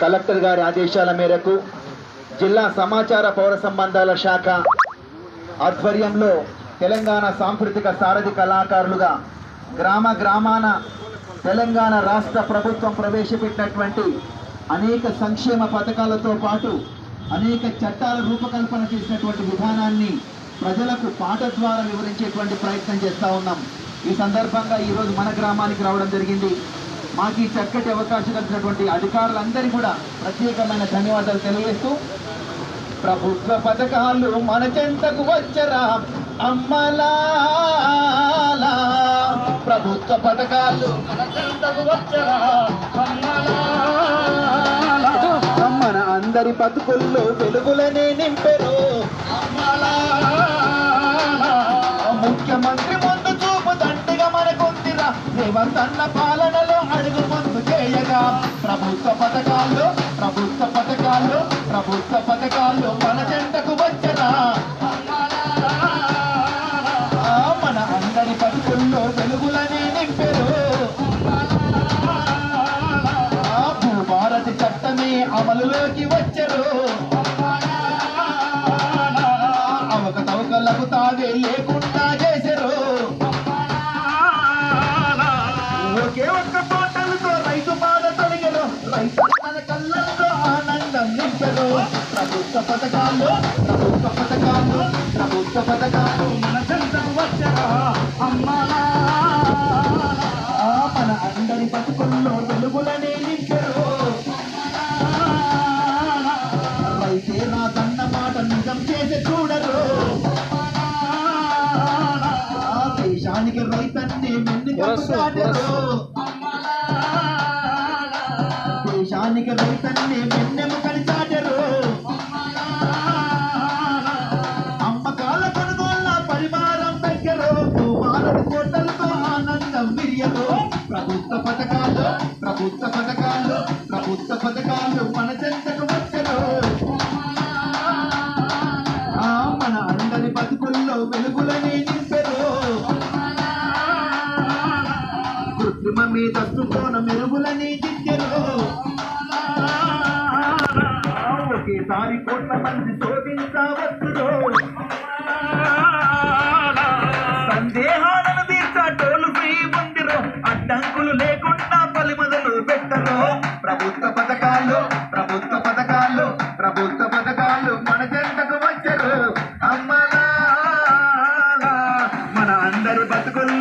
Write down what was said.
Collector గారి ఆదేశాల మేరకు జిల్లా సమాచార పౌర సంబంధాల శాఖ ఆధ్వర్యంలో తెలంగాణ సాంస్కృతిక సారథి కళాకారులుగా గ్రామ గ్రామాన తెలంగాణ రాష్ట్ర ప్రభుత్వం ప్రవేశపెట్టినటువంటి అనేక సంక్షేమ పథకాలతో పాటు అనేక చట్టాల రూపకల్పన చేసినటువంటి విధానాన్ని ప్రజలకు పాట ద్వారా వివరించేటువంటి ప్రయత్నం చేస్తూ ఉన్నాం. ఈ సందర్భంగా ఈరోజు మన గ్రామానికి రావడం జరిగింది. మాకు ఈ చక్కటి అవకాశం కలిగినటువంటి అధికారులందరికీ కూడా ప్రత్యేకమైన ధన్యవాదాలు తెలియజేస్తూ ప్రభుత్వ పథకాలు మన చెంతకు వచ్చరా అమ్మలా ప్రభుత్వ పథకాలు మన చెంతకు వచ్చరా అమ్మలా మన అందరి బతుకుల్లో వెలుగులనే నింపెరు ముఖ్యమంత్రి మనకుందిరా పాలనలో అడుగు ముందు చేయగా. ప్రభుత్వ పథకాలు ప్రభుత్వ పథకాలు ప్రభుత్వ పథకాలు మన జంటకు వచ్చరా మన అందరి బతుకుల్లో వెలుగులనే నింపెరు. భూభారతి చట్టమే అమలులోకి వచ్చరు. అవకతవకలకు తాగే లేకుండా చేసే ఒక్క తోటలతో రైతు బాధ రైతు మన కళ్ళల్లో ఆనందం ప్రభుత్వ పథకాలు ప్రభుత్వ పథకాలు ప్రభుత్వ పథకాలు మన చెంతకు వచ్చరా? అమ్మలా ఆ, మన అందరి బతుకుల్లో వెలుగులనే నింపరు రైతే నా కన్న మాట నిజం చేసి చూడరు. ఆ దేశానికి రైతన్నే చాటరు దేశానికి రైతన్నే వెన్నెముకని చాటరు అమ్మకాల కొనుగోళ్ళ పరిమాణం దగ్గరు భారత కోటలతో ఆనందం విరియరు. ప్రభుత్వ పథకాలు ప్రభుత్వ పథకాలు ప్రభుత్వ పథకాలు. మీ మీద సుకోణ మెరుగులని దిద్యలో ఒకేసారి కోట్ల మంది శోభించవచ్చులో సందేహాలను తీర్చ టోలు ఫ్రీ పొందిరో అడ్డంకులు లేకుండా పలిమదలు పెట్టరు. ప్రభుత్వ పథకాల్లో ప్రభుత్వ పథకాల్లో ప్రభుత్వ పథకాలు మన జంటకు వచ్చరు. అమ్మలా మన అందరు బతుకులు